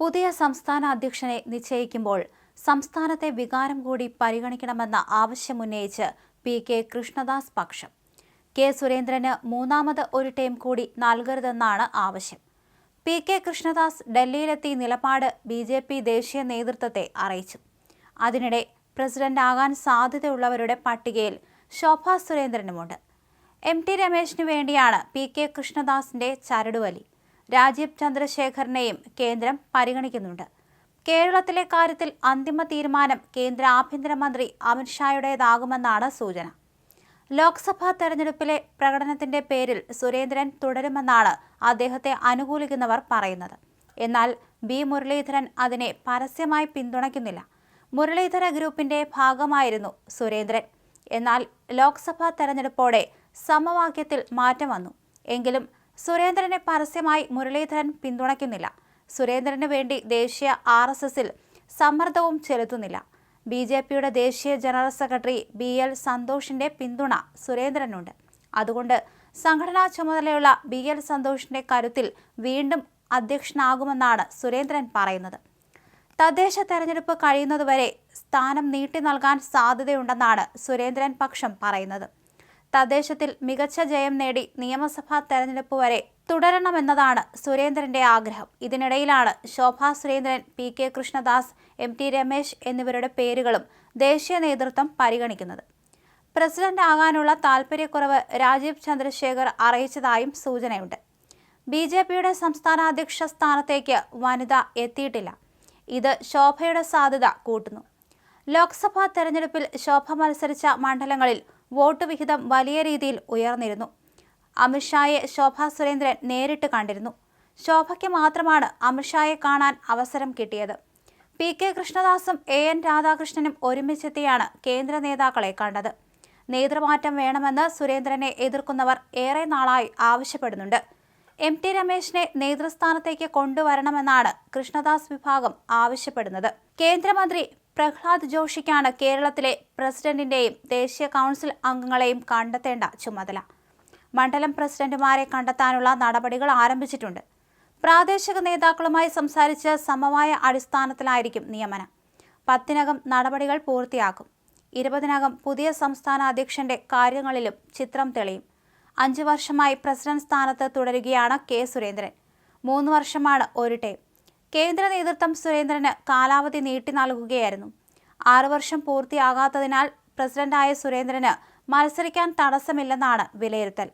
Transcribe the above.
പുതിയ സംസ്ഥാന അധ്യക്ഷനെ നിശ്ചയിക്കുമ്പോൾ സംസ്ഥാനത്തെ വികാരം കൂടി പരിഗണിക്കണമെന്ന ആവശ്യമുന്നയിച്ച് പി കെ കൃഷ്ണദാസ് പക്ഷം. കെ സുരേന്ദ്രന് മൂന്നാമത് ഒരു ടേം കൂടി നൽകരുതെന്നാണ് ആവശ്യം. പി കെ കൃഷ്ണദാസ് ഡൽഹിയിലെത്തി നിലപാട് ബി ജെ പി ദേശീയ നേതൃത്വത്തെ അറിയിച്ചു. അതിനിടെ പ്രസിഡന്റ് ആകാൻ സാധ്യതയുള്ളവരുടെ പട്ടികയിൽ ശോഭാ സുരേന്ദ്രനുമുണ്ട്. എം ടി രമേശിനു വേണ്ടിയാണ് പി കെ കൃഷ്ണദാസിന്റെ ചരടുവലി. രാജീവ് ചന്ദ്രശേഖറിനെയും കേന്ദ്രം പരിഗണിക്കുന്നുണ്ട്. കേരളത്തിലെ കാര്യത്തിൽ അന്തിമ തീരുമാനം കേന്ദ്ര ആഭ്യന്തരമന്ത്രി അമിത്ഷായുടേതാകുമെന്നാണ് സൂചന. ലോക്സഭാ തെരഞ്ഞെടുപ്പിലെ പ്രകടനത്തിന്റെ പേരിൽ സുരേന്ദ്രൻ തുടരുമെന്നാണ് അദ്ദേഹത്തെ അനുകൂലിക്കുന്നവർ പറയുന്നത്. എന്നാൽ ബി. മുരളീധരൻ അതിനെ പരസ്യമായി പിന്തുണയ്ക്കുന്നില്ല. മുരളീധര ഗ്രൂപ്പിന്റെ ഭാഗമായിരുന്നു സുരേന്ദ്രൻ. എന്നാൽ ലോക്സഭാ തെരഞ്ഞെടുപ്പോടെ സമവാക്യത്തിൽ മാറ്റം വന്നു. എങ്കിലും സുരേന്ദ്രനെ പരസ്യമായി മുരളീധരൻ പിന്തുണയ്ക്കുന്നില്ല. സുരേന്ദ്രന് വേണ്ടി ദേശീയ ആർ എസ് എസിൽ സമ്മർദ്ദവും ചെലുത്തുന്നില്ല. ബി ജെ പിയുടെ ദേശീയ ജനറൽ സെക്രട്ടറി ബി എൽ സന്തോഷിന്റെ പിന്തുണ സുരേന്ദ്രനുണ്ട്. അതുകൊണ്ട് സംഘടനാ ചുമതലയുള്ള ബി എൽ സന്തോഷിന്റെ കരുത്തിൽ വീണ്ടും അധ്യക്ഷനാകുമെന്നാണ് സുരേന്ദ്രൻ പറയുന്നത്. തദ്ദേശ തെരഞ്ഞെടുപ്പ് കഴിയുന്നതുവരെ സ്ഥാനം നീട്ടി നൽകാൻ സാധ്യതയുണ്ടെന്നാണ് സുരേന്ദ്രൻ പക്ഷം പറയുന്നത്. തദ്ദേശത്തിൽ മികച്ച ജയം നേടി നിയമസഭാ തെരഞ്ഞെടുപ്പ് വരെ തുടരണമെന്നതാണ് സുരേന്ദ്രന്റെ ആഗ്രഹം. ഇതിനിടയിലാണ് Shobha Surendran P K Krishnadas M T Ramesh എന്നിവരുടെ പേരുകളും ദേശീയ നേതൃത്വം പരിഗണിക്കുന്നത്. പ്രസിഡന്റ് ആകാനുള്ള താൽപ്പര്യക്കുറവ് രാജീവ് ചന്ദ്രശേഖർ അറിയിച്ചതായും സൂചനയുണ്ട്. ബി ജെ പിയുടെ സംസ്ഥാന അധ്യക്ഷ സ്ഥാനത്തേക്ക് വനിത എത്തിയിട്ടില്ല. ഇത് ശോഭയുടെ സാധ്യത കൂട്ടുന്നു. ലോക്സഭാ തെരഞ്ഞെടുപ്പിൽ ശോഭ മത്സരിച്ച മണ്ഡലങ്ങളിൽ വോട്ട് വിഹിതം വലിയ രീതിയിൽ ഉയർന്നിരുന്നു. അമിത്ഷായെ ശോഭ സുരേന്ദ്രൻ നേരിട്ട് കണ്ടിരുന്നു. ശോഭയ്ക്ക് മാത്രമാണ് അമിത്ഷായെ കാണാൻ അവസരം കിട്ടിയത്. പി കെ കൃഷ്ണദാസും എ എൻ രാധാകൃഷ്ണനും ഒരുമിച്ചെത്തിയാണ് കേന്ദ്ര നേതാക്കളെ കണ്ടത്. നേതൃമാറ്റം വേണമെന്ന് സുരേന്ദ്രനെ എതിർക്കുന്നവർ ഏറെ നാളായി ആവശ്യപ്പെടുന്നുണ്ട്. എം ടി രമേശിനെ നേതൃസ്ഥാനത്തേക്ക് കൊണ്ടുവരണമെന്നാണ് കൃഷ്ണദാസ് വിഭാഗം ആവശ്യപ്പെടുന്നത്. കേന്ദ്രമന്ത്രി പ്രഹ്ലാദ് ജോഷിക്കാണ് കേരളത്തിലെ പ്രസിഡന്റിന്റെയും ദേശീയ കൗൺസിൽ അംഗങ്ങളെയും കണ്ടെത്തേണ്ട ചുമതല. മണ്ഡലം പ്രസിഡന്റുമാരെ കണ്ടെത്താനുള്ള നടപടികൾ ആരംഭിച്ചിട്ടുണ്ട്. പ്രാദേശിക നേതാക്കളുമായി സംസാരിച്ച് സമവായ അടിസ്ഥാനത്തിലായിരിക്കും നിയമനം. പത്തിനകം നടപടികൾ പൂർത്തിയാക്കും. ഇരുപതിനകം പുതിയ സംസ്ഥാന അധ്യക്ഷന്റെ കാര്യങ്ങളിലും ചിത്രം തെളിയും. അഞ്ചു വർഷമായി പ്രസിഡന്റ് സ്ഥാനത്ത് തുടരുകയാണ് കെ സുരേന്ദ്രൻ. മൂന്ന് വർഷമാണ് ഒരു ടേം. കേന്ദ്ര നേതൃത്വം സുരേന്ദ്രന് കാലാവധി നീട്ടി നൽകുകയായിരുന്നു. ആറു വർഷം പൂർത്തിയാകാത്തതിനാൽ പ്രസിഡന്റായ സുരേന്ദ്രന് മത്സരിക്കാൻ തടസ്സമില്ലെന്നാണ് വിലയിരുത്തൽ.